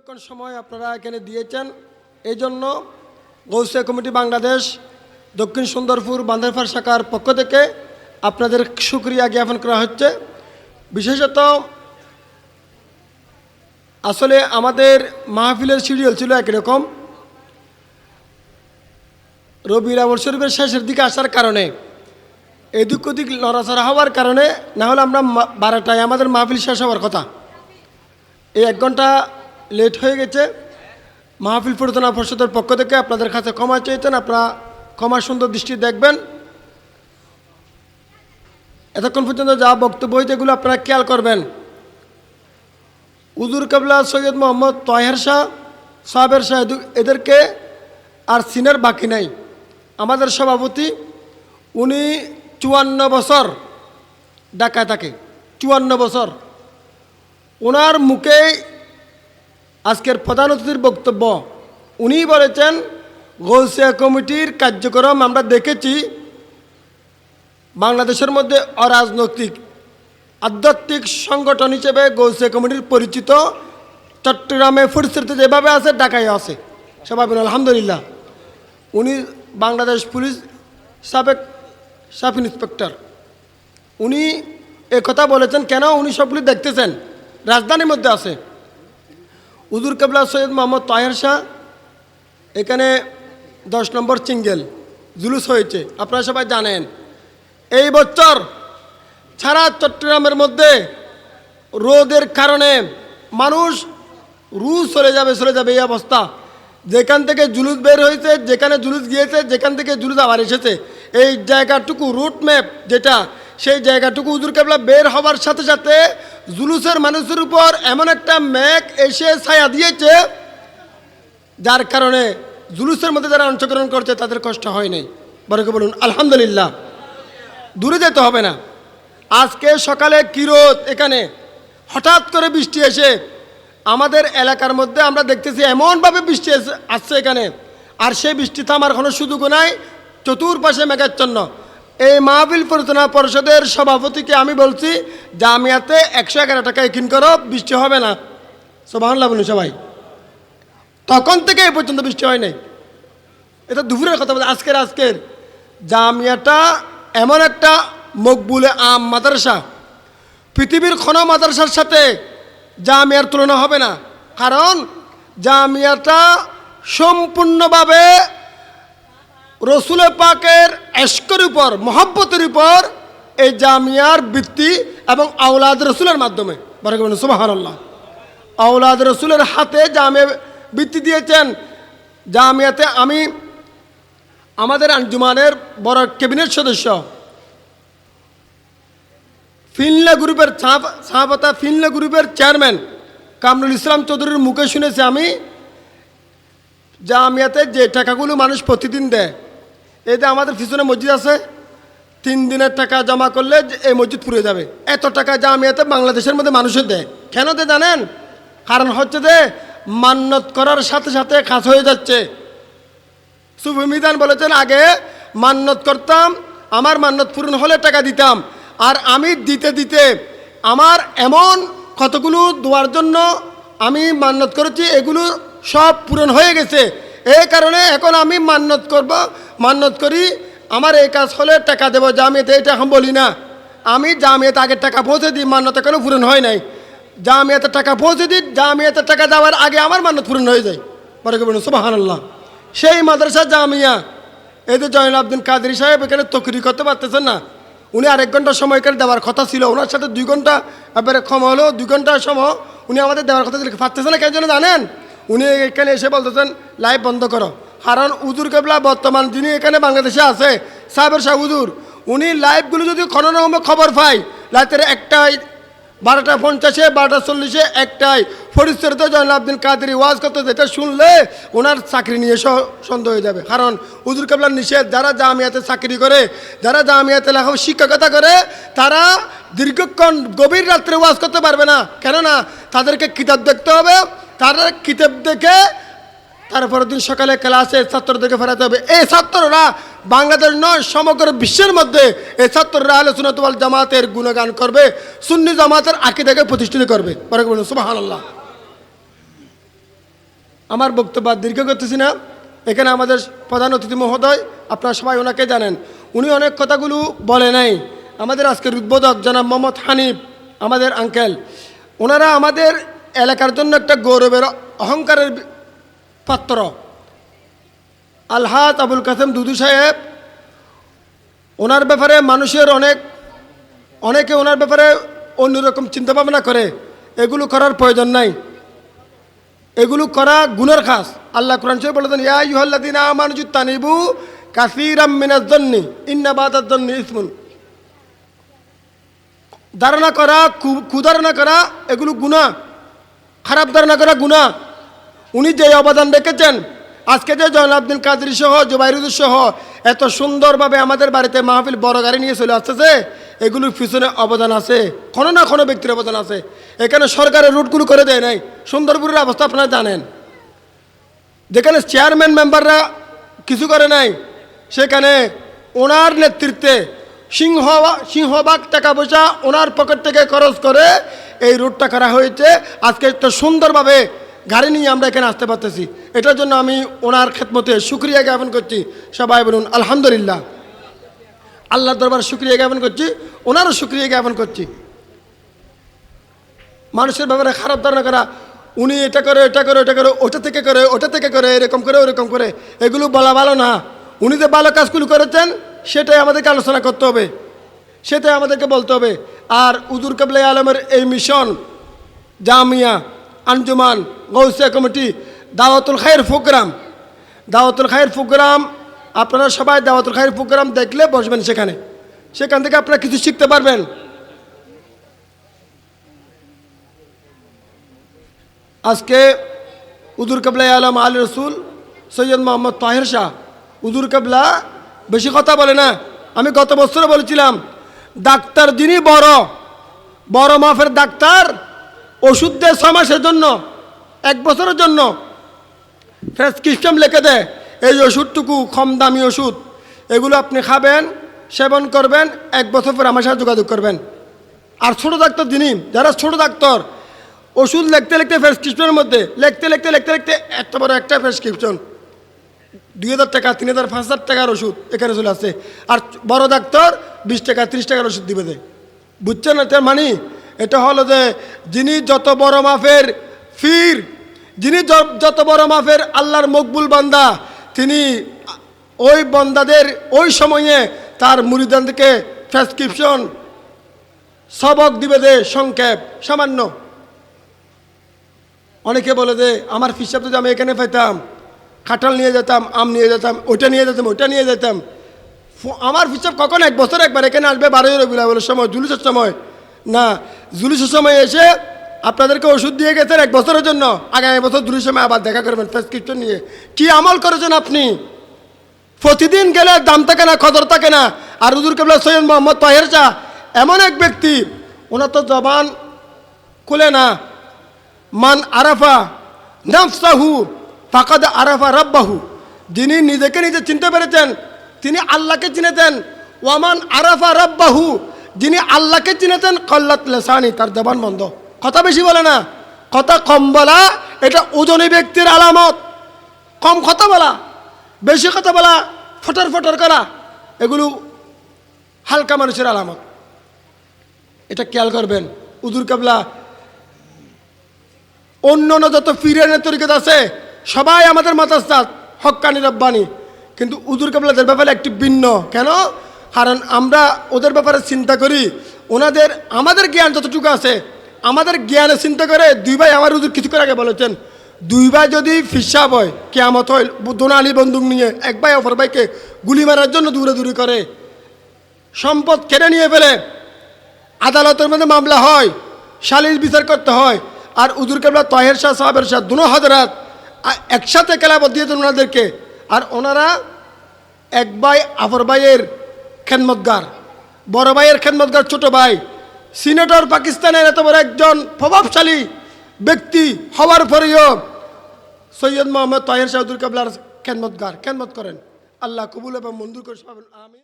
দীর্ঘক্ষণ সময় আপনারা এখানে দিয়েছেন। এই জন্য গৌসিয়া কমিটি বাংলাদেশ, দক্ষিণ সুন্দরপুর, বান্দারফার শাখার পক্ষ থেকে আপনাদের সুক্রিয়া জ্ঞাপন করা হচ্ছে। বিশেষত আসলে আমাদের মাহফিলের শিডিউল ছিল একরকম রবি রাবল শরীফের শেষের দিকে আসার কারণে, এদিক ওদিক লড়াচড়া হওয়ার কারণে, না হলে আমরা বারোটায় আমাদের মাহফিল শেষ হওয়ার কথা। এই এক ঘণ্টা লেট হয়ে গেছে। মাহফিল পরিচালনা পরিষদের পক্ষ থেকে আপনাদের কাছে ক্ষমা চেয়েছেন আপনারা ক্ষমা সুন্দর দৃষ্টি দেখবেন। এতক্ষণ পর্যন্ত যা বক্তব্য হয়েছে এগুলো আপনারা খেয়াল করবেন। উজুর কাবলা সৈয়দ মোহাম্মদ তহের শাহ সাহেবের শাহ এদু- এদেরকে আর সিনের বাকি নাই। আমাদের সভাপতি, উনি চুয়ান্ন বছর ডাকায় থাকে, চুয়ান্ন বছর। ওনার মুখে আজকের প্রধান অতিথির বক্তব্য। উনি বলেছেন গৌসিয়া কমিটির কার্যক্রম আমরা দেখেছি বাংলাদেশের মধ্যে অরাজনৈতিক, আধ্যাত্মিক সংগঠন হিসেবে গৌসিয়া কমিটির পরিচিত চট্টগ্রামে ফুরসিতে যেভাবে আছে, ঢাকায় আছে। সবাই আলহামদুলিল্লাহ। উনি বাংলাদেশ পুলিশ সাবেক সাব ইন্সপেক্টর। উনি কথা বলেছেন, কেন উনি সবগুলি দেখতেছেন? রাজধানীর মধ্যে আছে। উদুর কেবলা সৈয়দ মোহাম্মদ তাহের শাহ, এখানে দশ নম্বর সিঙ্গেল, জুলুস হয়েছে, আপনারা সবাই জানেন। এই বছর সারা চট্টগ্রামের মধ্যে রোদের কারণে মানুষ রু চলে যাবে চলে যাবে এই অবস্থা। যেখান থেকে জুলুস বের হয়েছে, যেখানে জুলুস গিয়েছে, যেখান থেকে জুলুস আবার এসেছে। এই জায়গাটুকু রুট ম্যাপ যেটা সেই জায়গাটুকু উজুর কেবলা বের হওয়ার সাথে সাথে জুলুসের মানুষের উপর এমন একটা ম্যাক এসে ছায়া দিয়েছে, যার কারণে জুলুসের মধ্যে যারা অংশগ্রহণ করছে তাদের কষ্ট হয় নাই। বরকে বলুন, আলহামদুলিল্লাহ। দূরে যেতে হবে না। আজকে সকালে কিরোত এখানে, হঠাৎ করে বৃষ্টি এসে আমাদের এলাকার মধ্যে আমরা দেখতেছি এমনভাবে বৃষ্টি আসছে এখানে। আর সেই বৃষ্টি থামার কোনো সুযোগ নাই, চতুর্পাশে মেঘাচ্ছন্ন। এই মাহবিল পরিচালনা পরিষদের সভাপতিকে আমি বলছি, জামিয়াতে একশো এগারো টাকা একিন করো, বৃষ্টি হবে না। সোবাহান্লাহ বলুন সবাই। তখন থেকে এই পর্যন্ত বৃষ্টি হয় নাই। এটা দুপুরের কথা বলছে, আজকের আজকের। জামিয়াটা এমন একটা মকবুলে আম মাদ্রাসা। পৃথিবীর ক্ষণ মাদ্রাসার সাথে জামিয়ার তুলনা হবে না। কারণ জামিয়াটা সম্পূর্ণভাবে রসুল পাকের এস্কর উপর, মহব্বতের উপর এই জামিয়ার বৃত্তি এবং আওলাদ রসুলের মাধ্যমে। বারকে বলুন সুবাহান আল্লাহ আওলাদ রসুলের হাতে জামিয়া বৃত্তি দিয়েছেন। জামিয়াতে আমি আমাদের আঞ্জুমানের বড় ক্যাবিনেট সদস্য। ফিনলা গ্রুপের সাহাপাতা ফিনলা গ্রুপের চেয়ারম্যান কামরুল ইসলাম চৌধুরীর মুখে শুনেছি আমি, জামিয়াতে যে টাকাগুলো মানুষ প্রতিদিন দেয় যে আমাদের পিছনে মসজিদ আছে, তিন দিনের টাকা জমা করলে এই মসজিদ পুড়ে যাবে। এত টাকা জামিয়াতে বাংলাদেশের মধ্যে মানুষের দেয়। কেন দে জানেন? কারণ হচ্ছে যে মান্যত করার সাথে সাথে কাজ হয়ে যাচ্ছে। সুফিমিদান বলেছেন, আগে মান্যত করতাম, আমার মান্যত পূরণ হলে টাকা দিতাম। আর আমি দিতে দিতে আমার এমন কতগুলো দোয়ার জন্য আমি মান্যত করেছি, এগুলো সব পূরণ হয়ে গেছে। এই কারণে এখন আমি মান্যত করব মান্যত করি, আমার এই কাজ হলে টাকা দেবো জামিয়াতে এটা এখন বলি না। আমি জামিয়াতে আগের টাকা পৌঁছে দিই মান্যত এখনও পূরণ হয় নাই। জামিয়াতে টাকা পৌঁছে দিই জামিয়াতে টাকা দেওয়ার আগে আমার মান্যত পূরণ হয়ে যায়। পরে বলুন সুবাহান আল্লাহ সেই মাদ্রাসা জামিয়া। এই যে জয়ন আব্দিন কাদের সাহেব এখানে তকরি করতে পারতেছেন না, উনি আরেক ঘণ্টা সময় এখানে দেওয়ার কথা ছিল, ওনার সাথে দুই ঘণ্টা এবারে ক্ষমা হলো, দুই ঘণ্টা সময় উনি আমাদের দেওয়ার কথা ছিল পারতেছেন না, কেন জানেন? উনি এখানে এসে বলতেছেন, লাইভ বন্ধ করো। কারণ উদুর কেবলা বর্তমান যিনি এখানে বাংলাদেশে আছে। সাহেবের শাহ উদুর, উনি লাইভগুলো যদি রকম খবর পায়, রাতের একটাই বারোটা পঞ্চাশে, বারোটা চল্লিশে একটাই ফরিস্তরিত জয়নাল আব্দুল কাদের ওয়াজ করতে যেটা শুনলে ওনার চাকরি নিয়ে সন্দেহ হয়ে যাবে। কারণ হুজুর কাবলার নিষেধ, যারা জামিয়াতে চাকরি করে, যারা জামিয়াতে লেখা শিক্ষকতা করে, তারা দীর্ঘক্ষণ গভীর রাত্রে ওয়াজ করতে পারবে না। কেননা তাদেরকে কিতাব দেখতে হবে। তারা কিতাব দেখে তারপরের দিন সকালে ক্লাসে ছাত্রদেরকে ফেরাতে হবে। এই ছাত্ররা বাংলাদেশ নয়, সমগ্র বিশ্বের মধ্যে এই ছাত্ররা আলে সুনতওয়াল জামাতের গুণগান করবে, সুন্নি জামাতের আকিদাকে প্রতিষ্ঠিত করবে। পরে বলুন সুবাহান আল্লাহ আমার বক্তব্য দীর্ঘ করতেছি না। এখানে আমাদের প্রধান অতিথি মহোদয়, আপনারা সবাই ওনাকে জানেন। উনি অনেক কথাগুলো বলে নাই। আমাদের আজকের উদ্বোধক জনাব মোহাম্মদ হানিফ, আমাদের আঙ্কেল ওনারা আমাদের এলাকার জন্য একটা গৌরবের অহংকারের পাত্র। আলহাত আবুল কাসেম দুদু সাহেব, ওনার ব্যাপারে মানুষের অনেক, অনেকে ওনার ব্যাপারে অন্যরকম চিন্তাভাবনা করে। এগুলো করার প্রয়োজন নাই। এগুলো করা গুণের খাস। আল্লাহ কোরআন শরীফ বলেছেন ইয়া ইউহাল্লাদিন আমানুজু তানিবু কাসীরাম মিনাজ জন্নি ইন্না বাদাজ জন্নি ইসমুন। ধারণা করা কুধারণা করা, এগুলো গুণা খারাপ ধারণা করা গুণা উনি যে অবদান রেখেছেন, আজকে যে জয়ন আব্দুল কাদের সহ জুবাইরুদ্দিন সহ, এত সুন্দরভাবে আমাদের বাড়িতে মাহফিল বড় গাড়ি নিয়ে চলে আসতেছে, এগুলোর পিছনে অবদান আছে, কোনো না কোনো ব্যক্তির অবদান আছে। এখানে সরকারের রুটগুলো করে দেয় নাই। সুন্দরপুরের অবস্থা আপনারা জানেন। যেখানে চেয়ারম্যান মেম্বাররা কিছু করে নাই, সেখানে ওনার নেতৃত্বে সিংহ সিংহবাগ টাকা পয়সা ওনার পকেট থেকে খরচ করে এই রুটটা করা হয়েছে। আজকে একটা সুন্দরভাবে গাড়ি নিয়ে আমরা এখানে আসতে পারতেছি। এটার জন্য আমি ওনার খেদমতে সুক্রিয়া জ্ঞাপন করছি। সবাই বলুন, আলহামদুলিল্লাহ। আল্লাহ দরবার সুক্রিয়া জ্ঞাপন করছি। ওনারও সুক্রিয়া জ্ঞাপন করছি। মানুষের ব্যাপারে খারাপ ধারণা করা, উনি এটা করে এটা করে এটা করে, ওটা থেকে করে, ওটা থেকে করে, এরকম করে, ওরকম করে, এগুলো বলা ভালো না। উনি যে ভালো কাজগুলো করেছেন সেটাই আমাদেরকে আলোচনা করতে হবে। সেটাই আমাদেরকে বলতে হবে। আর উদুর কাবলাই আলমের এই মিশন, জামিয়া, আঞ্জুমান, গৌসিয়া কমিটি, দাওয়াতুল খায়ের প্রোগ্রাম দাওয়াতুল খায়ের প্রোগ্রাম আপনারা সবাই দাওয়াতুল খায়ের প্রোগ্রাম দেখলে বসবেন সেখানে। সেখান থেকে আপনারা কিছু শিখতে পারবেন। আজকে উদুর কাবলা আলম আলী রসুল সৈয়দ মোহাম্মদ তাহের শাহ, উদুর কাবলা বেশি কথা বলে না। আমি গত বছরে বলেছিলাম, ডাক্তার যিনি বড় বড় মাফের ডাক্তার, ওষুধ দেয় ছ মাসের জন্য, এক বছরের জন্য। প্রেসক্রিপশন লিখে দেয়, এই ওষুধটুকু কম দামি ওষুধ, এগুলো আপনি খাবেন, সেবন করবেন, এক বছর পর আমার সাথে যোগাযোগ করবেন। আর ছোট ডাক্তার যিনি, যারা ছোট ডাক্তার, ওষুধ লিখতে লিখতে প্রেসক্রিপশনের মধ্যে, লিখতে লিখতে লিখতে লিখতে এত বড় একটা প্রেসক্রিপশন দুই হাজার টাকা, তিন হাজার, পাঁচ হাজার টাকার ওষুধ এখানে চলে আসছে। আর বড় ডাক্তার বিশ টাকা, ত্রিশ টাকার ওষুধ দিবে দেয় বুঝছেন তার মানে? এটা হলো যে, যিনি যত বড় মাফের ফির, যিনি যত বড় মাফের আল্লাহর মকবুল বান্দা, তিনি ওই বন্দাদের ওই সময়ে তার মুরিদানকে প্রেসক্রিপশন সবক দিবে দে সংক্ষেপ, সামান্য। অনেকে বলে যে, আমার ফিসাব যদি আমি এখানে পাইতাম খাটাল নিয়ে যেতাম, আম নিয়ে যেতাম, ওইটা নিয়ে যেতাম, ওইটা নিয়ে যেতাম। আমার ফিসাব কখন এক বছর একবার এখানে আসবে বারোই রবিউল সময়, জুলুসের সময়? না, জুলুসের সময় এসে আপনাদেরকে ওষুধ দিয়ে গেছেন এক বছরের জন্য। আগামী বছর জুলুসের সময় আবার দেখা করবেন প্রেসক্রিপশন নিয়ে। কি আমল করেছেন আপনি? প্রতিদিন গেলে দাম থাকে না, খদর থাকে না। আর হুজুর কেবলা সৈয়দ মোহাম্মদ তাহের শাহ এমন এক ব্যক্তি, ওনার তো জবান খুলে না। মান আরাফা নাফসাহু ফাকাদ আরাফা রাব্বাহু। যিনি নিজেকে নিজে চিনতে পেরেছেন। তিনি আল্লাহকে চিনেছেন। ওয়ামান আরাফা রাব্বাহু। যিনি আল্লাহকে চিনেছেন, কল্লাত লেসানি, তার জবান বন্ধ। কথা বেশি বলে না। কথা কম বলা, এটা ওজনী ব্যক্তির আলামত। কম কথা বলা, বেশি কথা বলা, ফটর ফটর করা, এগুলো হালকা মানুষের আলামত। এটা খেয়াল করবেন, উদুর কাবলা। অন্য যত ফিরেনের তরিকত আছে সবাই আমাদের মাতাস্তাদ হক্কানি রব্বানি। কিন্তু উদুর কাবলাদের ব্যাপারে একটি ভিন্ন। কেন? কারণ আমরা ওদের ব্যাপারে চিন্তা করি, ওনাদের, আমাদের জ্ঞান যতটুকু আছে, আমাদের জ্ঞানে চিন্তা করে দুই ভাই আমার উদুর কিছু করে আগে বলেছেন। দুই ভাই যদি ফিসাব হয়, কেয়ামত হয়, দোনালি বন্দুক নিয়ে এক ভাই অপর ভাইকে গুলি মারার জন্য দূরে দূরে করে। সম্পদ কেড়ে নিয়ে ফেলে, আদালতের মধ্যে মামলা হয়, সালিশ বিচার করতে হয়, আর উজুর কেবলা তহের শাহ, সাহাবের শাহ, দুনো হাজরাত একসাথে খেলাপথ দিয়েছেন ওনাদেরকে। আর ওনারা এক ভাই, আফর ভাইয়ের খেদমতগার। বড় ভাইয়ের খেদমতগার, ছোট ভাই। সিনেটর পাকিস্তানের এত বড় একজন প্রভাবশালী ব্যক্তি হওয়ার পরেও সৈয়দ মোহাম্মদ তহের শাহ উদুর কেবলার খেদমতগার। খেদমত করেন। আল্লাহ কবুল এবং মঞ্জুর করে আমি